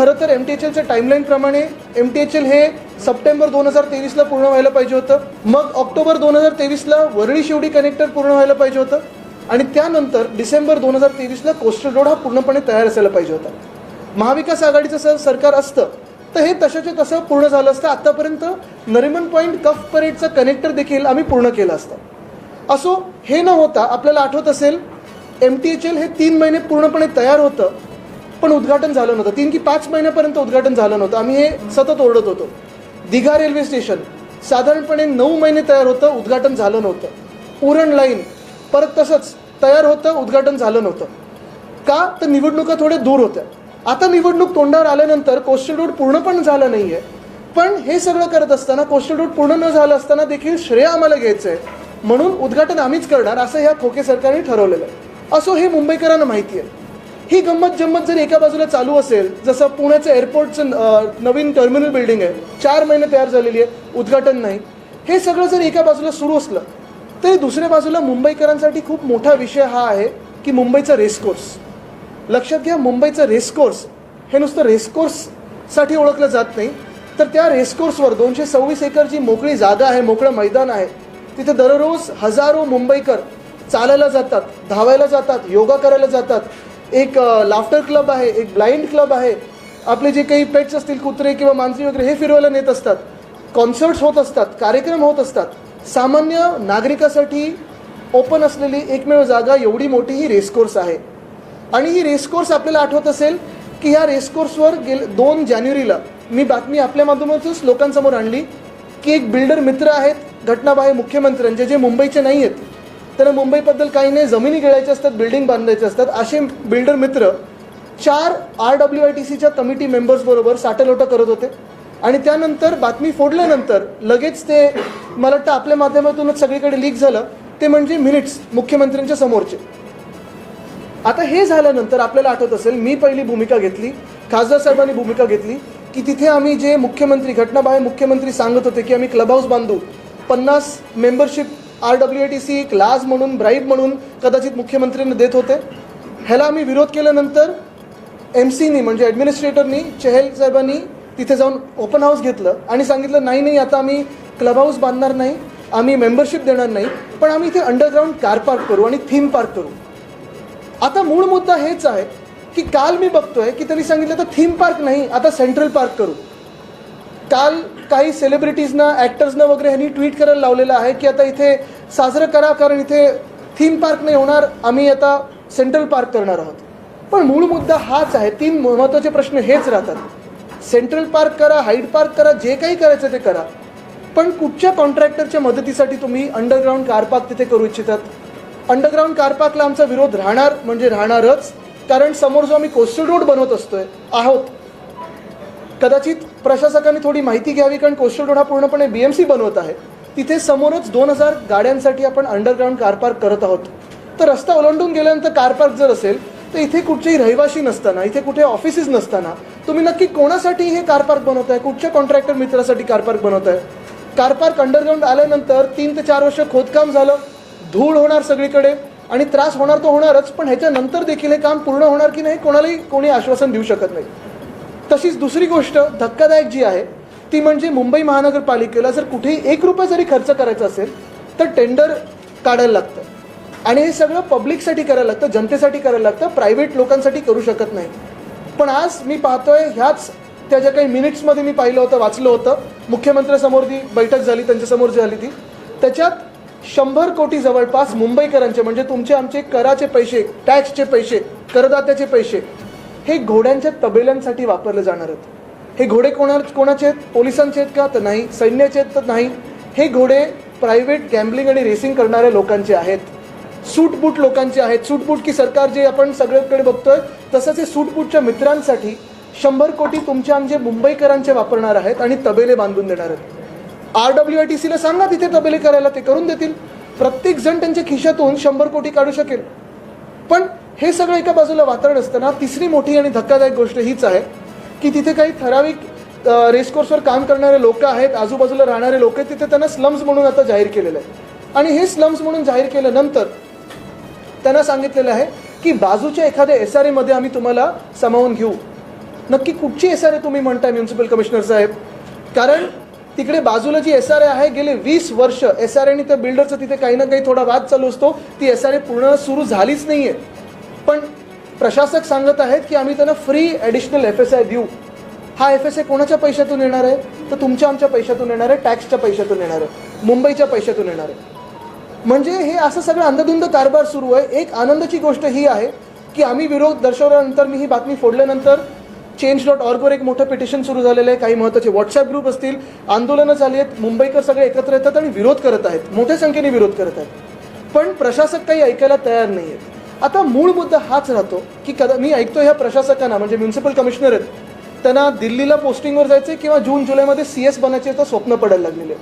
खरं तर M T H एलच्या टाईमलाईनप्रमाणे एम टी एच एल हे सप्टेंबर दोन हजार तेवीसला पूर्ण व्हायला पाहिजे होतं. मग ऑक्टोबर दोन हजार तेवीसला वरळी शिवडी कनेक्टर पूर्ण व्हायला पाहिजे होतं. आणि त्यानंतर डिसेंबर दोन हजार तेवीसला कोस्टल रोड हा पूर्णपणे तयार असायला पाहिजे होता. महाविकास आघाडीचं सर सरकार असतं तर हे तशाचे तसं पूर्ण झालं असतं. आत्तापर्यंत नरिमन पॉईंट कफ परेडचं कनेक्टर देखील आम्ही पूर्ण केलं असतं. असो हे न होता आपल्याला आठवत असेल एम टी एच एल हे तीन महिने पूर्णपणे तयार होतं. पण उद्घाटन झालं नव्हतं. तीन की पाच महिन्यापर्यंत उद्घाटन झालं नव्हतं. आम्ही हे सतत ओरडत होतो. दिघा रेल्वे स्टेशन साधारणपणे नऊ महिने तयार होतं उद्घाटन झालं नव्हतं. उरण लाईन परत तसंच तयार होतं उद्घाटन झालं नव्हतं. का? तर निवडणुका थोड्या दूर होत्या. आता निवडणूक तोंडावर आल्यानंतर कोस्टल रोड पूर्ण पण झालं नाही आहे पण हे सगळं करत असताना कोस्टल रोड पूर्ण न झालं असताना देखील श्रेय आम्हाला घ्यायचं आहे म्हणून उद्घाटन आम्हीच करणार असं ह्या खोके सरकारने ठरवलेलं आहे. असो हे मुंबईकरांना माहिती आहे. ही गंमत जम्मत जर एका बाजूला चालू असेल जसं पुण्याचं एअरपोर्टचं नवीन टर्मिनल बिल्डिंग आहे चार महिने तयार झालेली आहे उद्घाटन नाही. हे सगळं जर एका बाजूला सुरू असलं तरी दुसऱ्या बाजूला मुंबईकरांसाठी खूप मोठा विषय हा आहे की मुंबईचा रेसकोर्स लक्षात घ्या मुंबईचं रेसकोर्स हे नुसतं रेसकोर्ससाठी ओळखलं जात नाही. तर त्या रेसकोर्सवर दोनशे सव्वीस एकर जी मोकळी जागा आहे मोकळं मैदान आहे तिथे दररोज हजारो मुंबईकर चालायला जातात धावायला जातात योगा करायला जातात. एक लाफ्टर क्लब आहे एक ब्लाइंड क्लब आहे. आपले जे काही पेट्स असतील कुत्रे किंवा माणसे वगैरे हे फिरवायला नेत असतात. कॉन्सर्ट्स होत असतात कार्यक्रम होत असतात. सामान्य नागरिकासाठी ओपन असलेली एकमेव जागा एवढी मोठी ही रेसकोर्स आहे. आणि ही रेसकोर्स आपल्याला आठवत असेल की ह्या रेसकोर्सवर गेल दोन जानेवारीला मी बातमी आपल्या माध्यमातूनच लोकांसमोर आणली की एक बिल्डर मित्र आहेत घटनाबाह्य मुख्यमंत्र्यांचे जे मुंबईचे नाही आहेत त्यांना मुंबईबद्दल काही नाही जमिनी गिळायच्या असतात बिल्डिंग बांधायचे असतात. असे बिल्डर मित्र चार आर डब्ल्यू आय टी सीच्या कमिटी मेंबर्सबरोबर साठेलोटा करत होते. आणि त्यानंतर बातमी फोडल्यानंतर लगेच ते मला वाटतं आपल्या माध्यमातूनच सगळीकडे लीक झालं. ते म्हणजे मिनिट्स मुख्यमंत्र्यांच्या समोरचे. आता हे झाल्यानंतर आपल्याला आठवत असेल मी पहिली भूमिका घेतली खासदार साहेबांनी भूमिका घेतली की तिथे आम्ही जे मुख्यमंत्री घटनाबाह्य मुख्यमंत्री सांगत होते की आम्ही क्लब हाऊस बांधू पन्नास membership R W A T C एक लाज म्हणून ब्राईब म्हणून कदाचित मुख्यमंत्र्यांना देत होते. ह्याला आम्ही विरोध केल्यानंतर एम सीनी म्हणजे ॲडमिनिस्ट्रेटरनी चहल साहेबांनी तिथे जाऊन ओपन हाऊस घेतलं आणि सांगितलं नाही नाही आता आम्ही क्लब हाऊस बांधणार नाही आम्ही मेंबरशिप देणार नाही पण आम्ही इथे अंडरग्राऊंड कार पार्क करू आणि थीम पार्क करू. आता मूळ मुद्दा हेच आहे की काल मी बघतोय की त्यांनी सांगितलं तर थीम पार्क नाही आता सेंट्रल पार्क करू. काल काही सेलिब्रिटीजना ॲक्टर्सना वगैरे ह्यांनी ट्विट करायला लावलेलं आहे की आता इथे साजरं करा कारण इथे थीम पार्क नाही होणार आम्ही आता सेंट्रल पार्क करणार आहोत. पण मूळ मुद्दा हाच आहे तीन महत्त्वाचे प्रश्न हेच राहतात. सेंट्रल पार्क करा हाईड पार्क करा जे काही करायचं ते करा. पण कुठच्या कॉन्ट्रॅक्टरच्या मदतीसाठी तुम्ही अंडरग्राऊंड कार पार्क तिथे करू इच्छितात? अंडरग्राऊंड कार पार्कला आमचा विरोध राहणार म्हणजे राहणारच. कारण समोर जो आम्ही कोस्टल रोड बनवत असतोय आहोत. कदाचित प्रशासकांनी थोडी माहिती घ्यावी कारण कोस्टल रोड हा पूर्णपणे बी एम सी बनवत आहे. तिथे समोरच दोन हजार गाड्यांसाठी आपण अंडरग्राऊंड कार पार्क करत आहोत. तर रस्ता ओलांडून गेल्यानंतर कार पार्क जर असेल तर इथे कुठचेही रहिवाशी नसताना इथे कुठे ऑफिसेस नसताना तुम्ही नक्की कोणासाठी हे कार पार्क बनवताय कुठच्या कॉन्ट्रॅक्टर मित्रासाठी कार पार्क बनवताय? कार पार्क अंडरग्राऊंड आल्यानंतर तीन ते चार वर्ष खोदकाम झालं धूळ होणार सगळीकडे आणि त्रास होणार तो होणारच पण ह्याच्यानंतर देखील हे काम पूर्ण होणार की नाही कोणालाही कोणी आश्वासन देऊ शकत नाही. तशीच दुसरी गोष्ट धक्कादायक जी आहे ती म्हणजे मुंबई महानगरपालिकेला जर कुठेही एक रुपया जरी खर्च करायचा असेल तर टेंडर काढायला लागतं. आणि हे सगळं पब्लिकसाठी करायला लागतं जनतेसाठी करायला लागतं प्रायव्हेट लोकांसाठी करू शकत नाही. पण आज मी पाहतोय ह्याच त्या ज्या काही मिनिट्समध्ये मी पाहिलं होतं वाचलं होतं मुख्यमंत्र्यासमोर ती बैठक झाली त्यांच्यासमोर झाली ती त्याच्यात शंभर कोटी जवळपास मुंबईकरांचे म्हणजे तुमचे आमचे कराचे पैसे टॅक्सचे पैसे करदात्याचे पैसे हे घोड्यांच्या तबेल्यांसाठी वापरले जाणार आहेत. हे घोडे कोणा कोणाचे आहेत? पोलिसांचे आहेत का? तर नाही. सैन्याचे आहेत तर नाही. हे घोडे प्रायव्हेट गॅम्बलिंग आणि रेसिंग करणाऱ्या लोकांचे आहेत. सूटबूट लोकांचे आहेत. सूटबूट की सरकार जे आपण सगळ्याकडे बघतोय तसंच हे सूटबूटच्या मित्रांसाठी शंभर कोटी तुमच्या आमचे मुंबईकरांचे वापरणार आहेत आणि तबेले बांधून देणार आहेत. आर डब्ल्यू आय टी सीला सांगा तिथे तबेले करायला ते करून देतील. प्रत्येक जण त्यांच्या खिशातून शंभर कोटी काढू शकेल. पण हे सगळं एका बाजूला वातावरण असताना तिसरी मोठी आणि धक्कादायक गोष्ट हीच आहे की तिथे काही ठराविक रेसकोर्सवर काम करणारे लोक आहेत आजूबाजूला राहणारे लोक आहेत तिथे त्यांना स्लम्स म्हणून आता जाहीर केलेलं आहे. आणि हे स्लम्स म्हणून जाहीर केल्यानंतर त्यांना सांगितलेलं आहे की बाजूच्या एखाद्या एस आर एमध्ये आम्ही तुम्हाला सामावून घेऊ. नक्की कुठची एस आर ए तुम्ही म्हणताय म्युन्सिपल कमिशनर साहेब? कारण तिकडे बाजूला जी एस आर ए आहे गेले वीस वर्ष एस आर एनी त्या बिल्डरचं तिथे काही ना काही थोडा वाद चालू असतो. ती एस आर ए पूर्ण सुरू झालीच नाही आहे पण प्रशासक सांगत आहेत की आम्ही त्यांना free additional F S I देऊ. हा एफ एस आय कोणाच्या पैशातून येणार आहे? तर तुमच्या आमच्या पैशातून येणार आहे टॅक्सच्या पैशातून येणार आहे मुंबईच्या पैशातून येणार आहे. म्हणजे हे असं सगळं अंधधुंद कारभार सुरू आहे. एक आनंदाची गोष्ट ही आहे की आम्ही विरोध दर्शवल्यानंतर मी ही बातमी फोडल्यानंतर चेंज डॉट ऑर्गवर एक मोठं पिटिशन सुरू झालेलं आहे. काही महत्त्वाचे व्हॉट्सअप ग्रुप असतील आंदोलनं झाली आहेत मुंबईकर सगळे एकत्र येतात आणि विरोध करत आहेत. मोठ्या संख्येने विरोध करत आहेत. पण प्रशासक काही ऐकायला तयार नाही आहेत आता मूळ मुद्दा हाच राहतो की कदा मी ऐकतो ह्या प्रशासकांना म्हणजे म्युन्सिपल कमिशनर आहेत त्यांना दिल्लीला पोस्टिंगवर जायचे किंवा जून जुलैमध्ये सी एस बनायचे तर स्वप्न पडायला लागलेले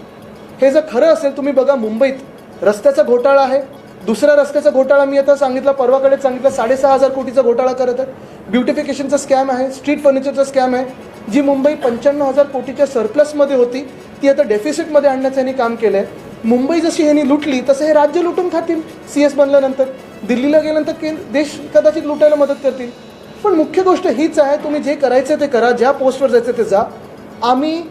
हे जर खरं असेल तुम्ही बघा मुंबईत रस्त्याचा घोटाळा आहे. दुसऱ्या रस्त्याचा घोटाळा मी आता सांगितला परवाकडे सांगितलं साडेसहा हजार कोटीचा घोटाळा करत आहे ब्युटिफिकेशनचा स्कॅम आहे स्ट्रीट फर्निचरचा स्कॅम आहे. जी मुंबई पंच्याण्णव हजार कोटीच्या सरप्लसमध्ये होती ती आता डेफिसिटमध्ये आणण्याचं यांनी काम केलं आहे मुंबई जशी ह्यांनी लुटली तसं हे राज्य लुटून खातील सी एस बनल्यानंतर. दिल्लीला गेल्यानंतर के देश कदाचित लुटायला मदत करतील. पण मुख्य गोष्ट हीच आहे तुम्ही जे करायचं ते करा ज्या पोस्टवर जायचं ते जा. आम्ही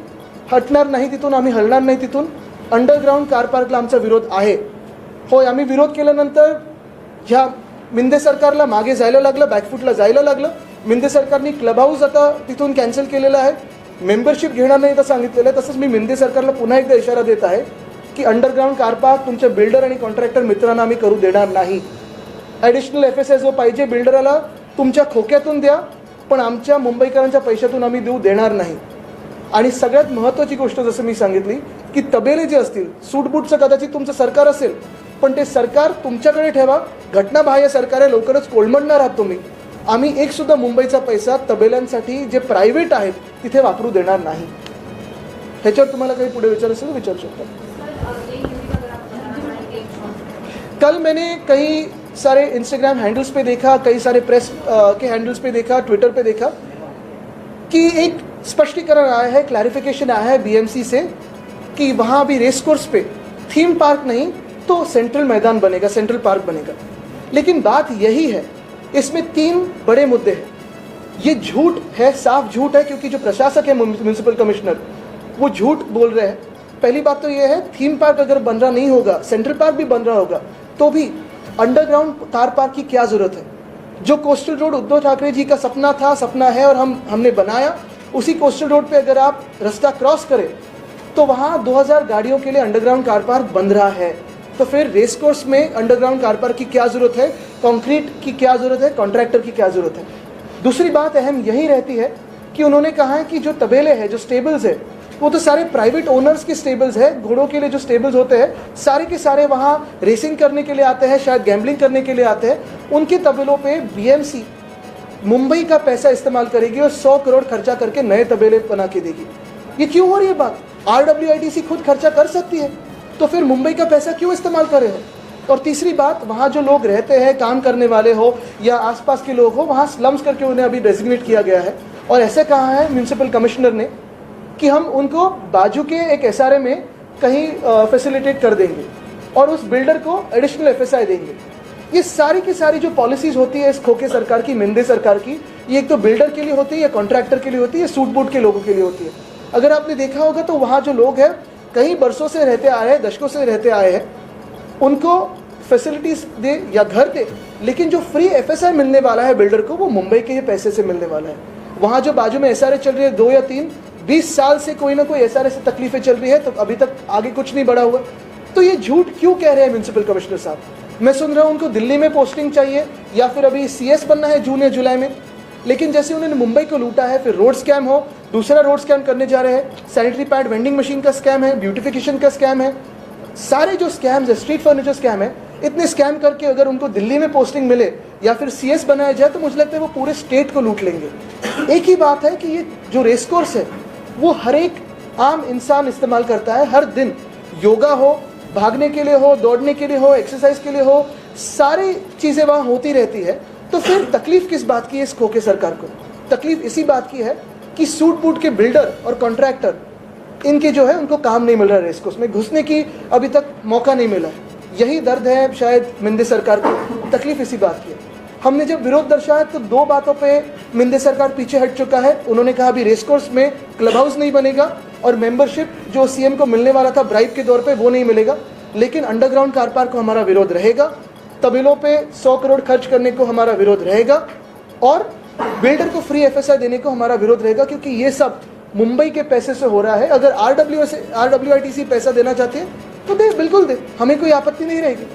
हटणार नाही तिथून आम्ही हलणार नाही तिथून. अंडरग्राऊंड कार पार्कला आमचा विरोध आहे. होय आम्ही विरोध केल्यानंतर ह्या मिंदे सरकारला मागे जायला लागलं बॅकफूटला जायला लागलं. मिंदे सरकारने क्लब हाऊस आता तिथून कॅन्सल केलेलं आहे. मेंबरशिप घेणार नाही तर सांगितलेलं आहे. तसंच मी मिंदे सरकारला पुन्हा एकदा इशारा देत आहे की अंडरग्राऊंड कार पार्क तुमच्या बिल्डर आणि कॉन्ट्रॅक्टर मित्रांना आम्ही करू देणार नाही. ॲडिशनल एफ एस एस जो पाहिजे बिल्डराला तुमच्या खोक्यातून द्या पण आमच्या मुंबईकरांच्या पैशातून आम्ही देऊ देणार नाही. आणि सगळ्यात महत्त्वाची गोष्ट जसं मी सांगितली की तबेले जे असतील सूटबूटचं कदाचित तुमचं सरकार असेल पण ते सरकार तुमच्याकडे ठेवा घटनाबाह्य सरकार आहे लवकरच कोलमडणार आहात तुम्ही. आम्ही एक सुद्धा मुंबईचा पैसा तबेल्यांसाठी जे प्रायव्हेट आहेत तिथे वापरू देणार नाही. ह्याच्यावर तुम्हाला काही पुढे विचार असेल विचारू शकता. कल मैंने काही सारे इंस्टाग्राम हैंडल्स पे देखा, कई सारे प्रेस के हैंडल्स पे देखा ट्विटर पे देखा, कि एक स्पष्टीकरण आया है क्लैरिफिकेशन आया है बीएमसी से, कि वहाँ अभी रेस कोर्स पे थीम पार्क नहीं तो सेंट्रल मैदान बनेगा सेंट्रल पार्क बनेगा। लेकिन बात यही है, इसमें तीन बड़े मुद्दे हैं। ये झूठ है, साफ़ झूठ है, क्योंकि जो प्रशासक है म्यूनसिपल कमिश्नर वो झूठ बोल रहे हैं। पहली बात तो ये है थीम पार्क अगर बन रहा नहीं होगा सेंट्रल पार्क भी बन रहा होगा तो भी अंडरग्राउंड कार पार्क की क्या ज़रूरत है? जो कोस्टल रोड उद्धव ठाकरे जी का सपना था, सपना है और हम, हमने बनाया, उसी कोस्टल रोड पे अगर आप रास्ता क्रॉस करें तो वहाँ 2000 गाड़ियों के लिए अंडरग्राउंड कार पार्क बन रहा है। तो फिर रेस कोर्स में अंडरग्राउंड कार पार्क की क्या ज़रूरत है? कंक्रीट की क्या ज़रूरत है? कॉन्ट्रैक्टर की क्या ज़रूरत है? दूसरी बात अहम यही रहती है कि उन्होंने कहा है कि जो तबेले हैं, जो स्टेबल्स है वो तो सारे प्राइवेट ओनर्स के स्टेबल्स है, घोड़ों के लिए जो स्टेबल्स होते हैं, सारे के सारे वहाँ रेसिंग करने के लिए आते हैं, शायद गैम्बलिंग करने के लिए आते हैं। उनके तबेलों पे बीएमसी मुंबई का पैसा इस्तेमाल करेगी और 100 करोड़ खर्चा करके नए तबेले बना के देगी। ये क्यों हो रही है बात? आर खुद खर्चा कर सकती है तो फिर मुंबई का पैसा क्यों इस्तेमाल करे हो? और तीसरी बात, वहाँ जो लोग रहते हैं, काम करने वाले हो या आसपास के लोग हो, वहाँ स्लम्स करके उन्हें अभी डेजिग्नेट किया गया है। और ऐसे कहा है? म्यूनसिपल कमिश्नर ने कि हम उनको बाजू के एक एस में कहीं फैसिलिटेट कर देंगे और उस बिल्डर को एडिशनल एफएसआई देंगे। ये सारी की सारी जो पॉलिसीज़ होती है इस खोखे सरकार की, मिंदे सरकार की, ये एक तो बिल्डर के लिए होती है, या कॉन्ट्रैक्टर के लिए होती है सूट बूट के लोगों के लिए होती है। अगर आपने देखा होगा तो वहाँ जो लोग हैं कई बरसों से रहते आए हैं, दशकों से रहते आए हैं, उनको फैसिलिटीज़ दे या घर दे, लेकिन जो फ्री एफएसआई मिलने वाला है बिल्डर को, वो मुंबई के पैसे से मिलने वाला है। वहाँ जो बाजू में एस चल रही है, दो या तीन बीस साल से कोई ना कोई ऐसा ऐसी तकलीफें चल रही है तो अभी तक आगे कुछ नहीं बढ़ा हुआ। तो ये झूठ क्यों कह रहे हैं म्यूनसिपल कमिश्नर साहब? मैं सुन रहा हूँ, उनको दिल्ली में पोस्टिंग चाहिए, या फिर अभी सीएस बनना है जून या जुलाई में। लेकिन जैसे उन्होंने मुंबई को लूटा है, फिर रोड स्कैम हो, दूसरा रोड स्कैम करने जा रहे हैं सैनिटरी पैड वेंडिंग मशीन का स्कैम है ब्यूटिफिकेशन का स्कैम है। सारे जो स्कैम्स है स्ट्रीट फर्नीचर स्कैम है, इतने स्कैम करके अगर उनको दिल्ली में पोस्टिंग मिले, या फिर सीएस बनाया जाए तो मुझे लगता है वो पूरे स्टेट को लूट लेंगे। एक ही बात है कि ये जो रेस कोर्स है वो हर एक आम इंसान इस्तेमाल करता है, हर दिन। योगा हो, भागने के लिए हो, दौड़ने के लिए हो एक्सरसाइज के लिए हो, सारी चीज़ें वहाँ होती रहती है। तो फिर तकलीफ़ किस बात की है इस खोखे सरकार को? तकलीफ़ इसी बात की है कि सूट बूट के बिल्डर और कॉन्ट्रैक्टर इनके जो है, उनको काम नहीं मिल रहा है इसको। उसमें घुसने की अभी तक मौका नहीं मिला। यही दर्द है शायद मिंदे सरकार को। तकलीफ़ इसी बात की है। हमने जब विरोध दर्शाया तो दो बातों पे मिंदे सरकार पीछे हट चुका है। उन्होंने कहा अभी रेस कोर्स में क्लब हाउस नहीं बनेगा और मेंबरशिप जो सीएम को मिलने वाला था ब्राइब के तौर पे वो नहीं मिलेगा। लेकिन अंडरग्राउंड कार पार्क को हमारा विरोध रहेगा। तबेलों पे 100 करोड़ खर्च करने को हमारा विरोध रहेगा और बिल्डर को फ्री एफएसआई देने को हमारा विरोध रहेगा क्योंकि ये सब मुंबई के पैसे से हो रहा है। अगर R W R W I T C पैसा देना चाहते हैं तो दे, बिल्कुल दे। हमें कोई आपत्ति नहीं रहेगी।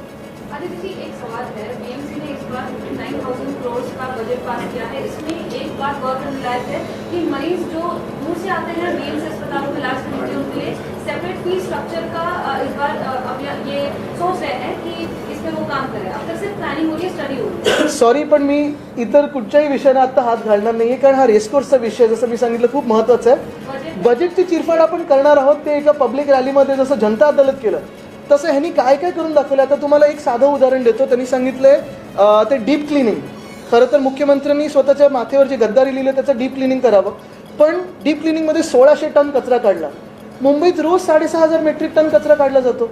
का बजट पास किया है। इसमें एक बात गौर करने लायक है कि मरीज जो दूर से आते हैं बीएमसी अस्पतालों में इलाज करने के उनके लिए सेपरेट फी स्ट्रक्चर का इस बार अब ये- सोच रहे हैं कि इसमें वो काम करें। अब तक सिर्फ प्लानिंग हो रही है स्टडी हो रही है। सॉरी पण मी इतर कुठच्याही विषयाने आता हात घालणार नाहीये कारण हा रेसकोर्सचा विषय जसं मी सांगितलं खूप महत्त्वाचा आहे. बजट बजेटची चिरफाड आपण करणार आहोत ते एका पब्लिक रॅलीमध्ये जसं जनता अदालत केलं तसं ह्यांनी काय काय करून दाखवलं? आता तुम्हाला एक साधं उदाहरण देतो. त्यांनी सांगितलंय ते डीप क्लिनिंग खरं तर मुख्यमंत्र्यांनी स्वतःच्या माथेवर जे गद्दारी लिहिलं त्याचं डीप क्लिनिंग करावं. पण डीप क्लिनिंगमध्ये सोळाशे टन कचरा काढला. मुंबईत रोज साडेसहा हजार मेट्रिक टन कचरा काढला जातो.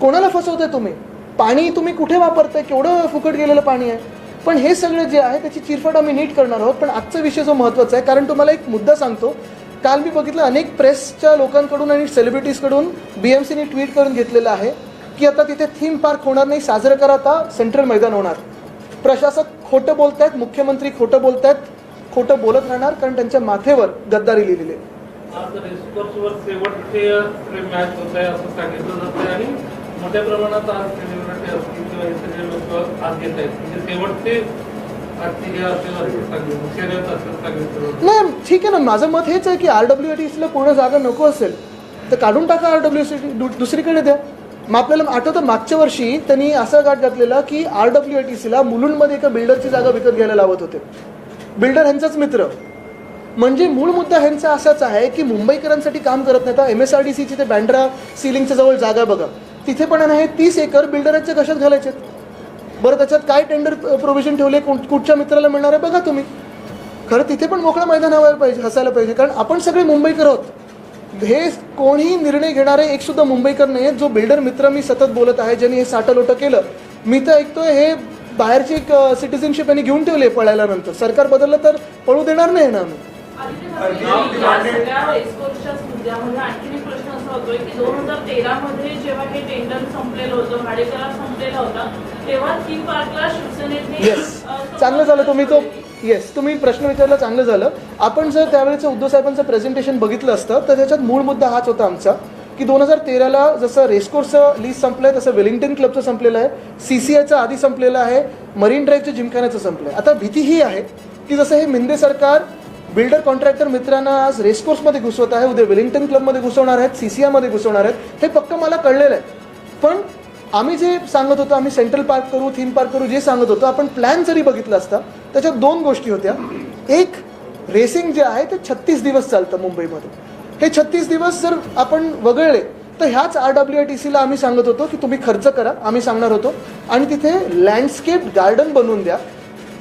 कोणाला फसवताय तुम्ही? पाणी तुम्ही कुठे वापरताय? केवढं फुकट गेलेलं पाणी आहे? पण हे सगळं जे आहे त्याची चिरफट आम्ही नीट करणार आहोत. पण आजचा विषय जो महत्त्वाचा आहे कारण तुम्हाला एक मुद्दा सांगतो. काल मी बघितलं अनेक प्रेसच्या लोकांकडून आणि सेलिब्रिटीजकडून बी एम सीने ट्विट करून घेतलेलं आहे की आता तिथे थीम पार्क होणार नाही साजरं करा आता सेंट्रल मैदान होणार. प्रशासक खोटं बोलतायत मुख्यमंत्री खोटं बोलतायत खोटं बोलत राहणार कारण त्यांच्या माथेवर गद्दारी लिहिलेली आहे मोठ्या प्रमाणात आज सेलिब्रिटी असतील किंवा हे सगळे लोक आज येत आहेत म्हणजे शेवटचे. नाही ठीक आहे ना माझं मत हेच आहे की आर डब्ल्यू टी पूर्ण जागा नको असेल तर काढून टाका आर डब्ल्यू सी दुसरीकडे द्या मग आपल्याला आठवतं मागच्या वर्षी त्यांनी असा गाठ घातलेला की आर डब्ल्यू टी सीला मुलुंडमध्ये एका बिल्डरची जागा विकत घ्यायला लावत होते. बिल्डर ह्यांचाच मित्र. म्हणजे मूळ मुद्दा ह्यांचा असाच आहे की मुंबईकरांसाठी काम करत नाही तर एम एस आर डी सीची ते बँड्रा सिलिंगच्या जवळ जागा बघा तिथे पण आहे तीस एकर बिल्डरांच्या कशात घालायचे? बरं त्याच्यात काय टेंडर प्रोव्हिजन ठेवले? कुठच्या मित्राला मिळणार आहे? बघा तुम्ही. खरं तिथे पण मोकळं मैदान हवायला पाहिजे हसायला पाहिजे. कारण आपण सगळे मुंबईकर आहोत. हे कोणीही निर्णय घेणारे एक सुद्धा मुंबईकर नाही आहेत जो बिल्डर मित्र मी सतत बोलत आहे ज्यांनी हे साठं लोटं केलं. मी तर ऐकतोय हे बाहेरची एक सिटिझनशिप यांनी घेऊन ठेवली आहे पळायला नंतर सरकार बदललं तर पळू देणार नाही ना आम्ही. आदित्य ठाकरे, या सगळ्या रेसकोर्सच्याच मुद्द्यामध्ये आणखीन एक प्रश्न असा होतोय की दोन हजार तेरा मध्ये जेव्हा हे टेंडर संपलेलं होतं भाडेकरार संपलेला होता तेव्हा थीम पार्कला शिवसेनेने येस अ, चांगलं झालं तुम्ही तो येस तुम्ही प्रश्न विचारला चांगलं झालं. आपण जर त्यावेळेचं उद्धव साहेबांचं प्रेझेंटेशन बघितलं असतं तर त्याच्यात मूळ मुद्दा हाच होता आमचा की दोन हजार तेराला जसं रेसकोर्सचं लीज संपलं आहे तसं वेलिंग्टन क्लबचं संपलेलं आहे सी सी आयचं आधी संपलेलं आहे मरीन ड्राईव्हचं जिमखान्याचं संपलं आहे आता भीती ही आहे की जसं हे मिंदे सरकार बिल्डर कॉन्ट्रॅक्टर मित्रांना आज रेसकोर्समध्ये घुसवत आहे उद्या वेलिंग्टन क्लबमध्ये घुसवणार आहेत सी सी आयमध्ये घुसवणार आहेत हे पक्क मला कळलेलं आहे. पण आम्ही जे सांगत होतो आम्ही सेंट्रल पार्क करू थीम पार्क करू जे सांगत होतो आपण प्लॅन जरी बघितला असता त्याच्यात दोन गोष्टी होत्या. एक रेसिंग जे आहे ते छत्तीस दिवस चालतं मुंबईमध्ये. हे छत्तीस दिवस जर आपण वगळले तर ह्याच आर डब्ल्यू आय टी सीला आम्ही सांगत होतो की तुम्ही खर्च करा आम्ही सांगणार होतो. आणि तिथे लँडस्केप गार्डन बनवून द्या.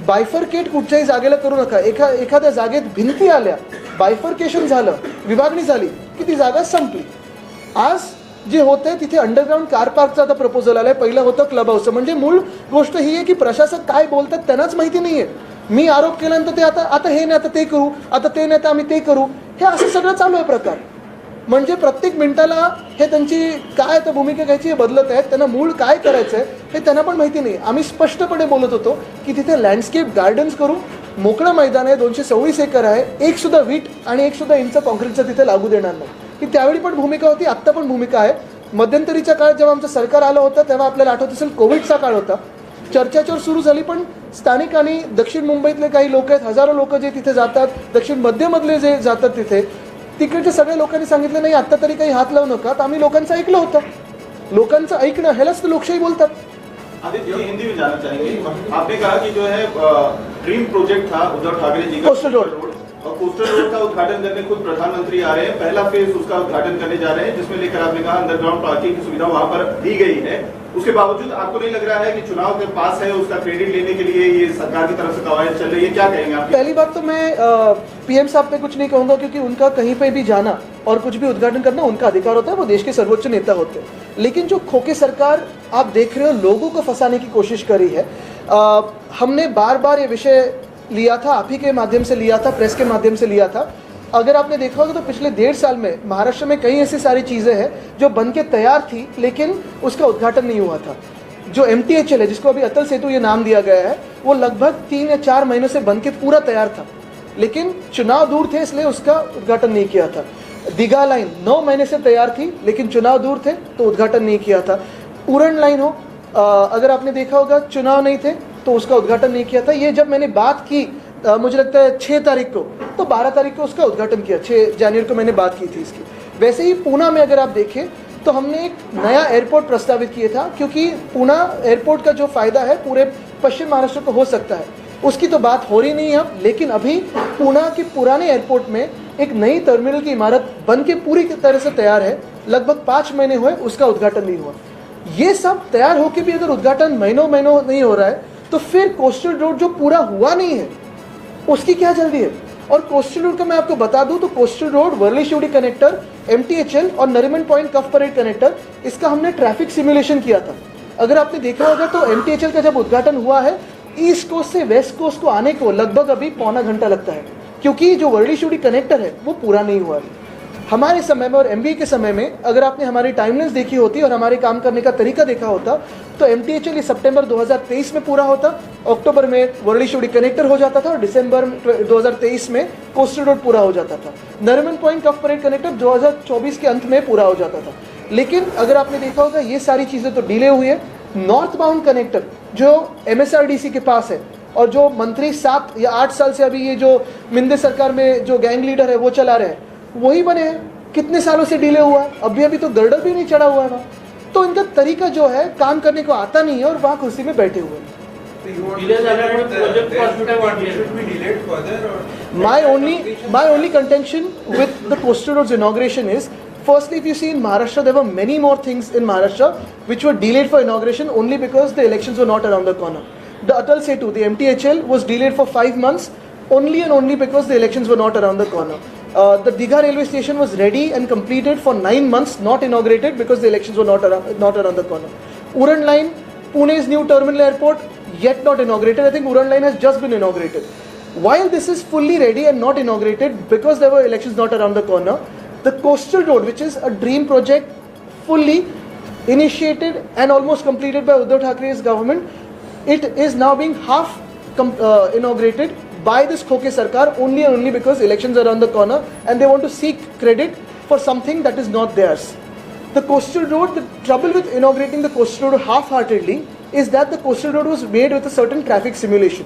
बायफरकेट कुठच्याही जागेला करू नका. एखा एखाद्या जागेत भिंती आल्या बायफरकेशन झालं विभागणी झाली की ती जागा संपली. आज जे होतंय तिथे अंडरग्राऊंड कार पार्कचं आता प्रपोजल आलाय. पहिलं होतं क्लब हाऊसचं म्हणजे मूळ गोष्ट ही आहे की प्रशासक काय बोलतात त्यांनाच माहिती नाही आहे मी आरोप केल्यानंतर ते आता आता हे नाही आता ते करू. आता ते नाही तर आम्ही ते करू. हे असं सगळं चालू आहे प्रकार. म्हणजे प्रत्येक मिनिटाला हे त्यांची काय आता भूमिका घ्यायची हे बदलत आहेत. त्यांना मूळ काय करायचं आहे हे त्यांना पण माहिती नाही. आम्ही स्पष्टपणे बोलत होतो की तिथे लँडस्केप गार्डन्स करू. मोकळं मैदान आहे दोनशे सव्वीस एकर आहे. एकसुद्धा वीट आणि एकसुद्धा इंच कॉन्क्रीटचं तिथे लागू देणार नाही. ही त्यावेळी पण भूमिका होती आत्ता पण भूमिका आहे. मध्यंतरीच्या काळात जेव्हा आमचं सरकार आलं होतं तेव्हा आपल्याला आठवत असेल कोविडचा काळ होता. चर्चाचोर सुरू झाली पण स्थानिक आणि दक्षिण मुंबईतले काही लोक आहेत हजारो लोक जे तिथे जातात दक्षिण मध्यमधले जे जातात तिथे तिकडच्या सगळ्या लोकांनी सांगितलं नाही आत्ता तरी काही हात लावू नका. तर आम्ही लोकांचं ऐकलं होतं. लोकांचं ऐकणं ह्यालाच तर लोकशाही बोलतात. हिंदी में चाहेंगे आपने कहा कि जो है ड्रीम प्रोजेक्ट था उद्धव ठाकरे जी का। और कोस्टल रोड का उद्घाटन करने खुद प्रधानमंत्री आ रहे हैं। पहला फ़ेज़ उसका उद्घाटन करने जा रहे हैं जिसमें लेकर आपने कहा अंडरग्राउंड पार्किंग की सुविधा वहाँ पर दी गई है। उसके बावजूद आपको नहीं लग रहा है कि चुनाव के पास है उसका क्रेडिट लेने के लिए ये सरकार की तरफ़ से कवायद चल रही है? क्या कहेंगे आप? पहली बात तो मैं पीएम साहब पे कुछ नहीं कहूँगा क्योंकि उनका कहीं पे भी जाना और कुछ भी उद्घाटन करना उनका अधिकार होता है वो देश के सर्वोच्च नेता होते हैं। लेकिन जो खोके सरकार आप देख रहे हो लोगों को फंसाने की कोशिश कर है। अ, हमने बार बार ये विषय लिया था, आप ही के माध्यम से लिया था, प्रेस के माध्यम से लिया था। अगर आपने देखा होगा तो पिछले डेढ़ साल में महाराष्ट्र में कई ऐसी सारी चीज़ें हैं जो बन के तैयार थी, लेकिन उसका उद्घाटन नहीं हुआ था। जो एम टी है, जिसको अभी अटल सेतु ये नाम दिया गया है, वो लगभग तीन या चार महीनों से बन के पूरा तैयार था। लेकिन चुनाव दूर थे, इसलिए उसका उद्घाटन नहीं किया था। दीघा लाइन नौ महीने से तैयार थी, लेकिन चुनाव दूर थे तो उद्घाटन नहीं किया था। उड़न लाइन हो अगर आपने देखा होगा, चुनाव नहीं थे तो उसका उद्घाटन नहीं किया था। ये जब मैंने बात की अ, मुझे लगता है छः तारीख को तो बारह तारीख को उसका उद्घाटन किया छः जनवरी को मैंने बात की थी इसकी। वैसे ही पूना में अगर आप देखें तो हमने एक नया एयरपोर्ट प्रस्तावित किया था क्योंकि पूना एयरपोर्ट का जो फ़ायदा है पूरे पश्चिम महाराष्ट्र को हो सकता है। उसकी तो बात हो रही नहीं है अब लेकिन अभी पूना के पुराने एयरपोर्ट में एक नई टर्मिनल की इमारत बन के पूरी तरह से तैयार है। लगभग पाँच महीने हुए उसका उद्घाटन नहीं हुआ। ये सब तैयार होकर भी अगर उद्घाटन महीनों महीनों नहीं हो रहा है तो फिर कोस्टल रोड जो पूरा हुआ नहीं है, उसकी क्या जल्दी है? और कोस्टल रोड का मैं आपको बता दूँ तो coastal road Worli Shivdi connector MTHL और Nariman point cuff parade connector इसका हमने ट्रैफ़िक सिमुलेशन किया था। अगर आपने देखा होगा तो एमटीएचएल का जब उद्घाटन हुआ है ईस्ट कोस्ट से वेस्ट कोस्ट को आने को लगभग अभी पौना घंटा लगता है, क्योंकि जो वर्ली शिवड़ी कनेक्टर है, वो पूरा नहीं हुआ है। हमारे समय में और एमबीए के समय में अगर आपने हमारी टाइमलाइंस देखी होती और हमारे काम करने का तरीका देखा होता तो एम टी ये सितंबर 2023 में पूरा होता अक्टूबर में वर्ली शिवड़ी कनेक्टर हो जाता था और दिसंबर 2023 में कोस्टल रोड पूरा हो जाता था। Nariman point cuff parade connector 2024 के अंत में पूरा हो जाता था। लेकिन अगर आपने देखा होगा, ये सारी चीज़ें तो डिले हुई है। नॉर्थ बाउंड कनेक्टर जो एमएसआरडीसी के पास है और जो मंत्री सात या आठ साल से अभी ये जो मिंदे सरकार में जो गैंग लीडर है, वो चला रहे हैं वही बने हैं। कितने सालों से डिले हुआ है। अभी अभी तो गर्डर भी नहीं चढ़ा हुआ है ना तो इनका तरीका जो है काम करने को आता नहीं है और वहाँ कुर्सी में बैठे हुए हैं। My only my only contention with the poster of inauguration is firstly if you see in Maharashtra there many more things in Maharashtra which were delayed for inauguration only because the election was not around the corner the Atal Setu the M T H L was delayed for five months only and only because the election was not around the corner uh, the Digha railway station was ready and completed for 9 months not inaugurated because the elections were not around, not around the corner. Uran line pune's new terminal airport yet not inaugurated. I think uran line has just been inaugurated. While this is fully ready and not inaugurated because there were elections not around the corner, the coastal road, which is a dream project, fully initiated and almost completed by Uddhav Thackeray's government, it is now being half uh, inaugurated by this Khoke Sarkar only and only because elections are around the corner and they want to seek credit for something that is not theirs. The coastal road, the trouble with inaugurating the coastal road half-heartedly is that the coastal road was made with a certain traffic simulation.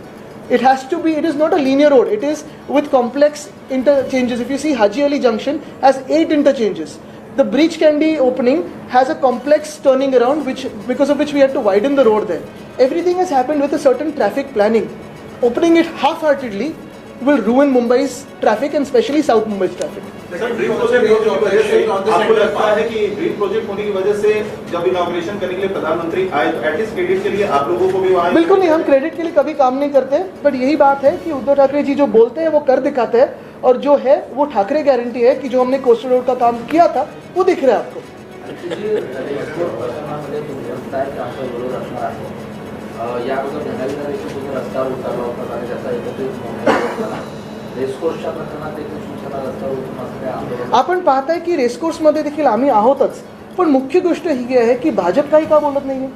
It has to be, it is not a linear road, it is with complex interchanges. If you see Haji Ali Junction has eight interchanges. The Breach Candy opening has a complex turning around which because of which we had to widen the road there. Everything has happened with a certain traffic planning. Opening it half-heartedly will ruin Mumbai's traffic and especially South Mumbai's traffic. Sir dream project होने की वजह से आपको लगता है कि dream project होने की वजह से जब इनॉग्रेशन करने के लिए प्रधानमंत्री आए तो एटलीस्ट क्रेडिट के लिए आप लोगों को भी वहाँ बिल्कुल नहीं हम क्रेडिट के लिए कभी काम नहीं करते बट यही बात है कि उद्धव ठाकरे जी जो बोलते हैं वो कर दिखाते हैं और जो है वो ठाकरे गारंटी है कि जो हमने कोस्टल रोड का काम किया था वो दिख रहा है आपको या अगोदर ढगालीला देखील तुम्ही रस्त्यावर उतरला होता आणि त्याचा एकत्रित रेसकोर्सच्या प्रकरणात देखील रस्त्यावर उतरून आपण पाहताय की रेसकोर्समध्ये देखील आम्ही आहोतच. पण मुख्य गोष्ट ही आहे की भाजप काही का बोलत नाही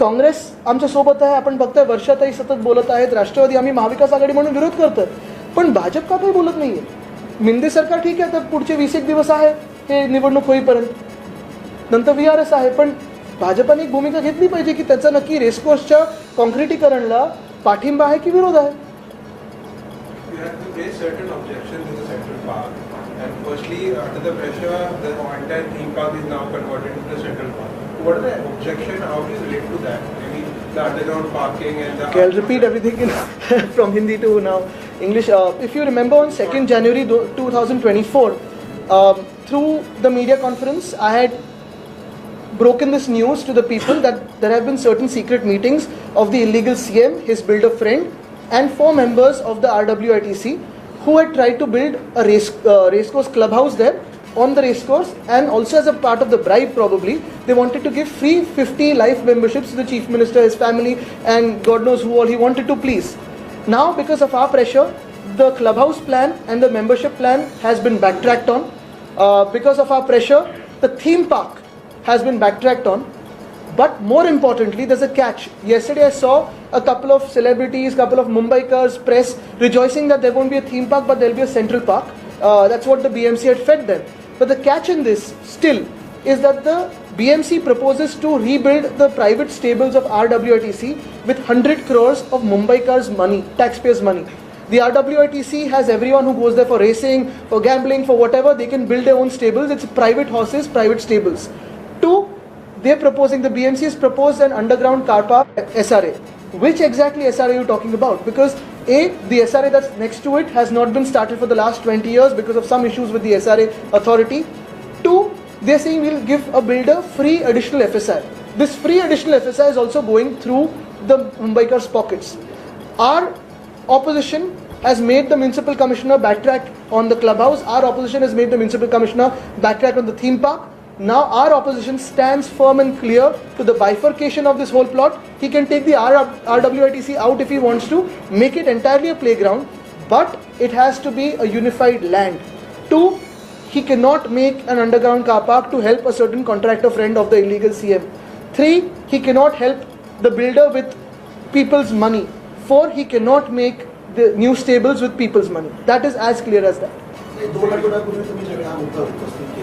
काँग्रेस आमच्यासोबत आहे आपण बघताय वर्षातही सतत बोलत आहेत. राष्ट्रवादी आम्ही महाविकास आघाडी म्हणून विरोध करतोय. पण भाजप का काही बोलत नाहीये? मिंदे सरकार ठीक आहे तर पुढचे वीस एक दिवस आहे हे निवडणूक होईपर्यंत. नंतर व्ही आर एस आहे पण भाजपाने एक भूमिका घेतली पाहिजे की त्याचा नक्की रेसकोर्सच्या कॉन्क्रिटीकरणला पाठिंबा आहे की विरोध आहे. What are the objection? How do you relate to that? Maybe the underground parking and the. Okay, I'll repeat everything in, from Hindi to now English. Uh, if you remember on 2nd January do- 2024, um, through the media conference, I had broken this news to the people that there have been certain secret meetings of the illegal CM, his builder friend, and four members of the RWITC who had tried to build a race uh, racecourse clubhouse there on the race course and also as a part of the bribe probably they wanted to give free 50 life memberships to the chief minister his family and god knows who all he wanted to please. Now because of our pressure the clubhouse plan and the membership plan has been backtracked on. Uh, because of our pressure the theme park has been backtracked on but more importantly, there's a catch. Yesterday, I saw a couple of celebrities, a couple of Mumbaikars, press rejoicing that there won't be a theme park, but there'll be a central park. Uh, that's what the BMC had fed them. But the catch in this still is that the BMC proposes to rebuild the private stables of RWITC with 100 crores of Mumbaikars' money, taxpayers' money. The RWITC has everyone who goes there for racing, for gambling, for whatever. They can build their own stables. It's private horses, private stables. Two, they're proposing, the BMC has proposed an underground car park SRA. Which exactly SRA are you talking about? Because A, the SRA that's next to it has not been started for the last 20 years because of some issues with the SRA authority. Two, they're saying we'll give a builder free additional FSI. This free additional FSI is also going through the Mumbaikars' pockets. Our opposition has made the municipal commissioner backtrack on the clubhouse. Our opposition has made the municipal commissioner backtrack on the theme park. Now our opposition stands firm and clear to the bifurcation of this whole plot. He can take the RWITC out if he wants to, make it entirely a playground, but it has to be a unified land. Two, he cannot make an underground car park to help a certain contractor friend of the illegal CM. Three, he cannot help the builder with people's money. Four, he cannot make the new stables with people's money. That is as clear as that.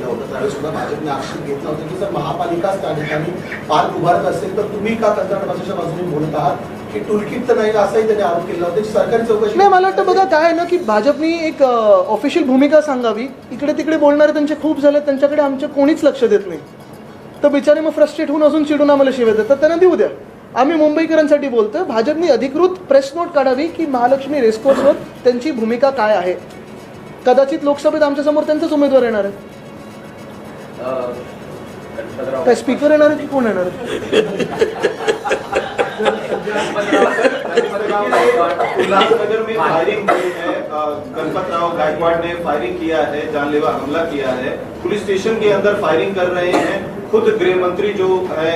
केलं होतं. तुम्ही त्यावेळेस सुद्धा भाजपने आक्षेप घेतला होता. की जर महापालिकाच त्या ठिकाणी पार्क उभारत असेल तर तुम्ही का कंत्राटबाजाच्या बाजूने बोलत आहात? की टुलकिट तर नाही असाही त्यांनी आरोप केला होता. सरकारी चौकशी नाही मला वाटतं बघा काय ना की भाजपनी एक ऑफिशियल भूमिका सांगावी. इकडे तिकडे बोलणारे त्यांचे खूप झाले त्यांच्याकडे आमचे कोणीच लक्ष देत नाही. तर बिचारे मग फ्रस्ट्रेट होऊन अजून चिडून आम्हाला शिवाय देतात. त्यांना देऊ द्या. आम्ही मुंबईकरांसाठी बोलतोय. भाजपने अधिकृत प्रेस नोट काढावी की महालक्ष्मी रेस्कोर्सवर त्यांची भूमिका काय आहे. कदाचित लोकसभेत आमच्यासमोर त्यांचाच उमेदवार येणार आहे. काय स्पीकर येणार आहे की कोण येणार आहे उल्लासनगर में फायरिंग हुई है अ, गणपत राव गायकवाड़ ने फायरिंग किया है जानलेवा हमला किया है. पुलिस स्टेशन के अंदर फायरिंग कर रहे हैं. खुद गृह मंत्री जो है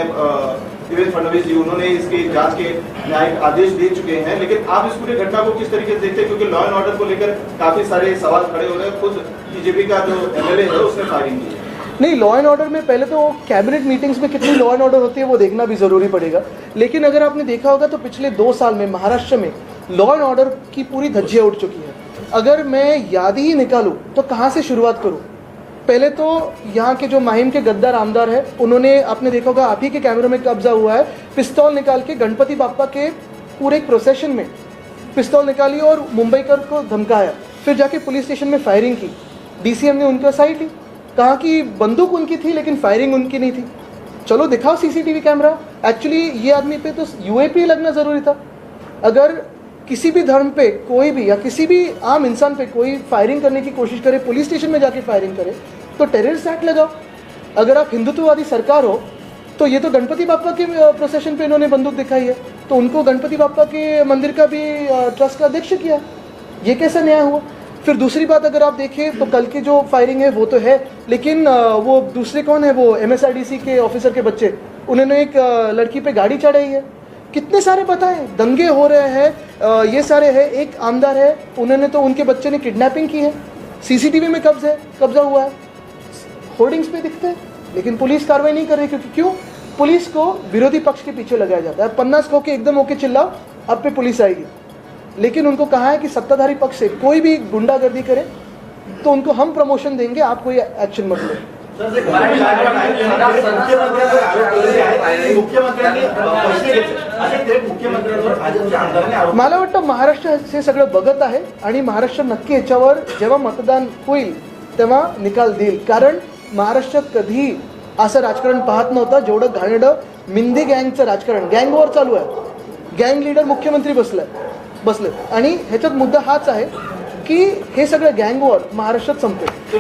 देवेंद्र फडणवीस जी उन्होंने इसकी जाँच के न्यायिक आदेश दे चुके हैं। लेकिन आप इस पूरी घटना को किस तरीके से देखते हैं? क्योंकि लॉ एंड ऑर्डर को लेकर काफ़ी सारे सवाल खड़े हो रहे हैं। खुद बीजेपी का जो एमएलए है उसने फायरिंग की है। नहीं लॉ एंड ऑर्डर में पहले तो कैबिनेट मीटिंग्स में कितनी लॉ एंड ऑर्डर होती है वो देखना भी ज़रूरी पड़ेगा। लेकिन अगर आपने देखा होगा तो पिछले दो साल में महाराष्ट्र में लॉ एंड ऑर्डर की पूरी धज्जियाँ उठ चुकी है। अगर मैं याद ही निकालूं तो कहाँ से शुरुआत करूँ? पहले तो यहाँ के जो माहिम के गद्दार आमदार है, उन्होंने, आपने देखा होगा, आप ही के कैमरे में कब्जा हुआ है। पिस्तौल निकाल के गणपति बापा के पूरे एक प्रोसेशन में पिस्तौल निकाली और मुंबईकर को धमकाया। फिर जाके पुलिस स्टेशन में फायरिंग की। डीसीएम ने उनका साइड ली। कहा कि बंदूक उनकी थी, लेकिन फायरिंग उनकी नहीं थी। चलो दिखाओ सीसीटीवी कैमरा। एक्चुअली ये आदमी पे तो यूएपी लगना ज़रूरी था। अगर किसी भी धर्म पे कोई भी या किसी भी आम इंसान पे कोई फायरिंग करने की कोशिश करे, पुलिस स्टेशन में जाके फायरिंग करे तो टेररिस्ट एक्ट लगाओ। अगर आप हिंदुत्ववादी सरकार हो तो ये तो गणपति बापा के प्रोसेशन पे इन्होंने बंदूक दिखाई है। तो उनको गणपति बापा के मंदिर का भी ट्रस्ट का अध्यक्ष किया। ये कैसा न्याय हुआ? फिर दूसरी बात अगर आप देखें तो कल की जो फायरिंग है, वो तो है, लेकिन वो दूसरे कौन है, वो एम के ऑफिसर के बच्चे? उन्होंने एक लड़की पे गाड़ी चढ़ाई है। कितने सारे पता है? दंगे हो रहे हैं ये सारे हैं, एक आमदार है, उन्होंने तो उनके बच्चे ने किडनैपिंग की है। सीसीटीवी में कब्ज है, कब्जा हुआ है। होर्डिंग्स पे दिखते हैं, लेकिन पुलिस कार्रवाई नहीं कर रही, क्योंकि क्यों? पुलिस को विरोधी पक्ष के पीछे लगाया जाता है। पन्ना को के एकदम होके चिल्लाओ, अब पे पुलिस आएगी। लेकिन उनको कहा है कि सत्ताधारी पक्ष से कोई भी गुंडागर्दी करे तो उनको हम प्रमोशन देंगे आप कोई एक्शन मत लो। मला वाटतं महाराष्ट्र हे सगळं बघत आहे आणि महाराष्ट्र नक्की याच्यावर जेव्हा मतदान होईल तेव्हा निकाल देईल. कारण महाराष्ट्रात कधी असं राजकारण पाहत नव्हतं. जेवढं घाणेरडं मिंदी गँगचं राजकारण गँग वॉर चालू आहे. गँग लीडर मुख्यमंत्री बसलाय. बसले आणि ह्याच्यात मुद्दा हाच आहे की हे सगळं गँग वॉर महाराष्ट्रात संपते